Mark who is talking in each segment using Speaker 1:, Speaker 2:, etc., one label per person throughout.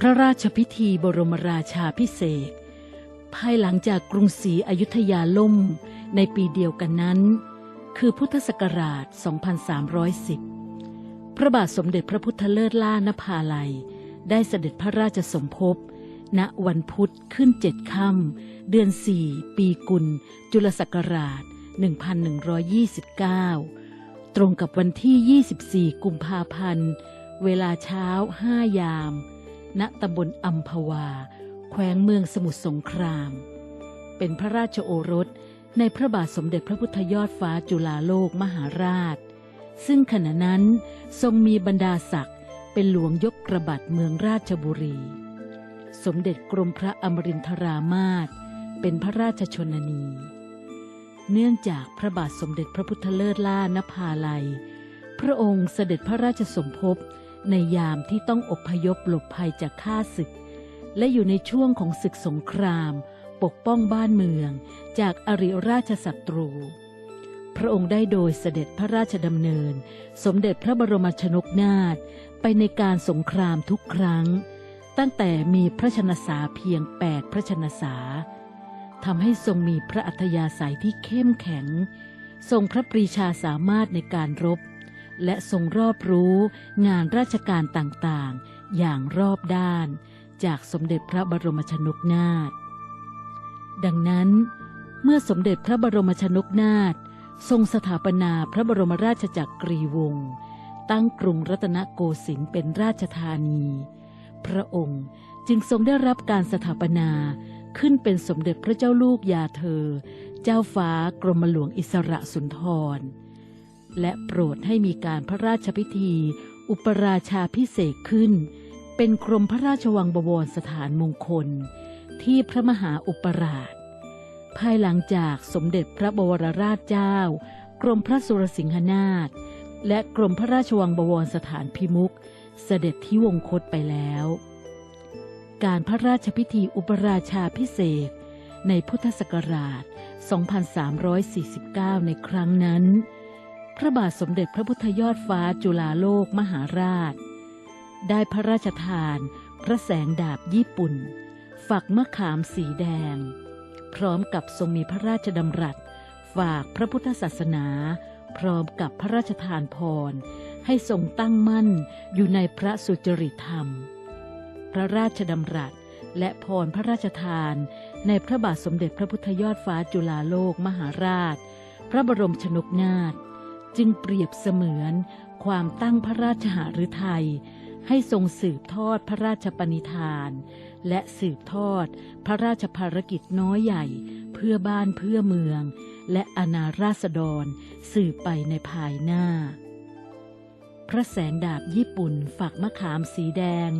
Speaker 1: พระราชพิธีบรมราชาพิเศษ ภายหลังจากกรุงศรีอยุธยาล่มในปีเดียวกันนั้น คือพุทธศักราช 2310 พระบาทสมเด็จพระพุทธเลิศล่านภาลัย ได้เสด็จพระราชสมภพ ณวันพุธขึ้นเจ็ดค่ำเดือนสี่ปีกุล จุลศักราช 1129 ตรงกับวันที่ 24 กุมภาพันธ์ เวลาเช้าห้ายาม ณตำบลอัมพวา แขวงเมืองสมุทรสงคราม เป็นพระราชโอรสในพระบาทสมเด็จพระพุทธยอดฟ้าจุฬาโลกมหาราช ซึ่งขณะนั้นทรงมีบรรดาศักดิ์เป็นหลวงยกกระบัดเมืองราชบุรี สมเด็จกรมพระอมรินทรามาศเป็นพระราชชนนี เนื่องจากพระบาทสมเด็จพระพุทธเลิศล่านภาลัย พระองค์เสด็จพระราชสมภพ ในยามที่ต้องอพยพหลบภัยจากข้าศึก และอยู่ในช่วงของศึกสงคราม ปกป้องบ้านเมืองจากอริราชศัตรู พระองค์ได้โดยเสด็จพระราชดำเนิน สมเด็จพระบรมชนกนาถไปในการสงครามทุกครั้ง ตั้งแต่มีพระชนสาเพียง8พระชนสาทำให้ทรงมีพระอัธยาศัยที่เข้มแข็ง ทรงพระปรีชาสามารถในการรบ และทรงรอบรู้งานราชการต่างๆ อย่างรอบด้าน จากสมเด็จพระบรมชนกนาถ ดังนั้น เมื่อสมเด็จพระบรมชนกนาถทรงสถาปนาพระบรมราชจักรีวงศ์ตั้งกรุงรัตนโกสินทร์เป็นราชธานี พระองค์จึงทรงได้รับการสถาปนาขึ้นเป็นสมเด็จพระเจ้าลูกยาเธอ เจ้าฟ้ากรมหลวงอิสระสุนทร และโปรดให้มีการพระราชพิธี อุปราชาพิเศษขึ้น เป็นกรมพระราชวังบวรสถานมงคล ที่พระมหาอุปราช ภายหลังจากสมเด็จพระบวรราชเจ้า กรมพระสุรสิงหนาถและกรมพระราชวังบวรสถานพิมุกเสด็จที่วงคตไปแล้ว การพระราชพิธีอุปราชาพิเศษในพุทธศักราช 2349 ในครั้งนั้น พระบาทสมเด็จพระพุทธยอดฟ้าจุฬาโลกมหาราช ได้พระราชทาน พระแสงดาบญี่ปุ่น ฝักมะขามสีแดง พร้อมกับทรงมีพระราชดำรัส ฝากพระพุทธศาสนา พร้อมกับพระราชทานพร ให้ทรงตั้งมั่นอยู่ในพระสุจริตธรรม พระราชดำรัสและพรพระราชทาน ในพระบาทสมเด็จพระพุทธยอดฟ้าจุฬาโลกมหาราช พระบรมชนกนาถ จึงเปรียบเสมือนความตั้งพระราชหฤทัยให้ทรงสืบทอดพระราชปณิธาน และสืบทอดพระราชภารกิจน้อยใหญ่เพื่อบ้านเพื่อเมือง และอนาราษฎรสืบไปในภายหน้า พระแสงดาบญี่ปุ่นฝักมะขามสีแดง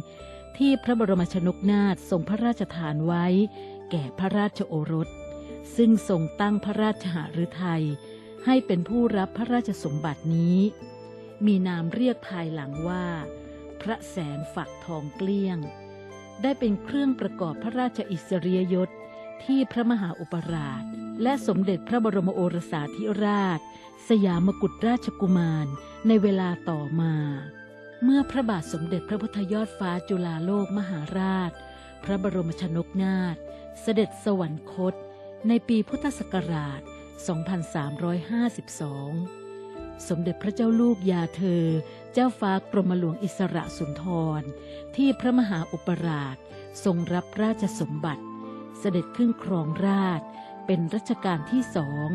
Speaker 1: ที่พระบรมชนกนาถทรงพระราชทานไว้ แก่พระราชโอรส ซึ่งทรงตั้งพระราชหฤทัย ให้เป็นผู้รับพระราชสมบัตินี้ มีนามเรียกภายหลังว่า พระแสงฝักทองเกลี้ยง ได้เป็นเครื่องประกอบพระราชอิสริยยศที่พระมหาอุปราช และสมเด็จพระบรมโอรสาธิราช สยามกุฎราชกุมารในเวลาต่อมา เมื่อพระบาทสมเด็จพระพุทธยอดฟ้าจุฬาโลกมหาราช พระบรมชนกนาถเสด็จสวรรคต ในปีพุทธศักราช 2352 สมเด็จพระเจ้าลูกยาเธอ เจ้าฟ้ากรมหลวงอิสระสุนทร ที่พระมหาอุปราชทรงรับราชสมบัติ เสด็จขึ้นครองราช เป็นรัชกาลที่สอง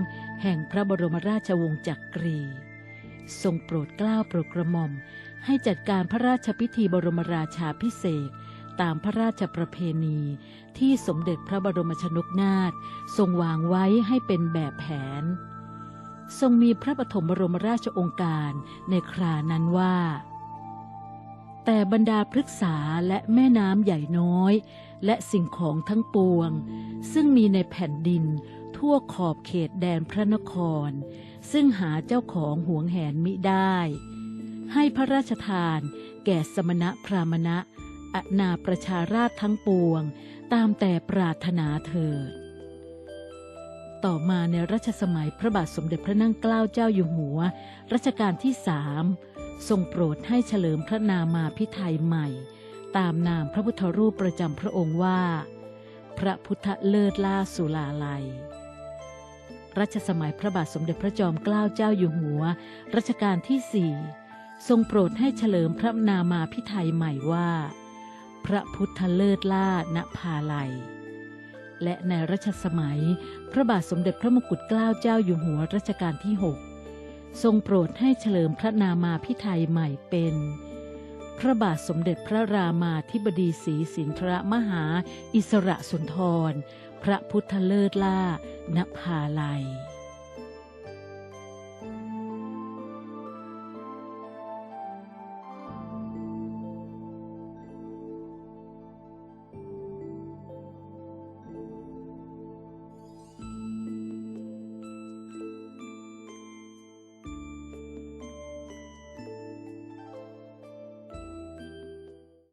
Speaker 1: แห่งพระบรมราชวงศ์จักรี ทรงโปรดเกล้าโปรดกระหม่อมให้จัดการพระราชพิธีบรมราชาพิเศษ ตามพระราชประเพณี ที่สมเด็จพระบรมชนกนาถทรงวางไว้ให้เป็นแบบแผน ทรงมีพระปฐมบรมราชองค์การในครานั้นว่า แต่บรรดาพฤกษาและแม่น้ำใหญ่น้อย และสิ่งของทั้งปวง ซึ่งมีในแผ่นดินทั่วขอบเขตแดนพระนคร ซึ่งหาเจ้าของห่วงแหนมิได้ ให้พระราชทานแก่สมณะพรามณะ อนาประชาราชทั้งปวง ตามแต่ปรารถนาเถิด ต่อมาในรัชสมัยพระบาทสมเด็จพระนั่งเกล้าเจ้าอยู่หัว รัชกาลที่สามทรงโปรดให้เฉลิมพระนามาพิไทยใหม่ ตามนามพระพุทธรูปประจำพระองค์ว่า พระพุทธเลิศล่าสุลาลัย รัชสมัยพระบาทสมเด็จพระจอมเกล้าเจ้าอยู่หัว รัชกาลที่สี่ทรงโปรดให้เฉลิมพระนามาพิไทยใหม่ว่า พระพุทธเลิศล่าณภาลัย และในรัชสมัย พระบาทสมเด็จพระมกุฎเกล้าเจ้าอยู่หัวรัชกาลที่ 6 ทรงโปรดให้เฉลิมพระนามาพิไทยใหม่เป็น พระบาทสมเด็จพระรามาธิบดีศรีสินทรมหาอิสระสุนทร พระพุทธเลิศล่าณภาลัย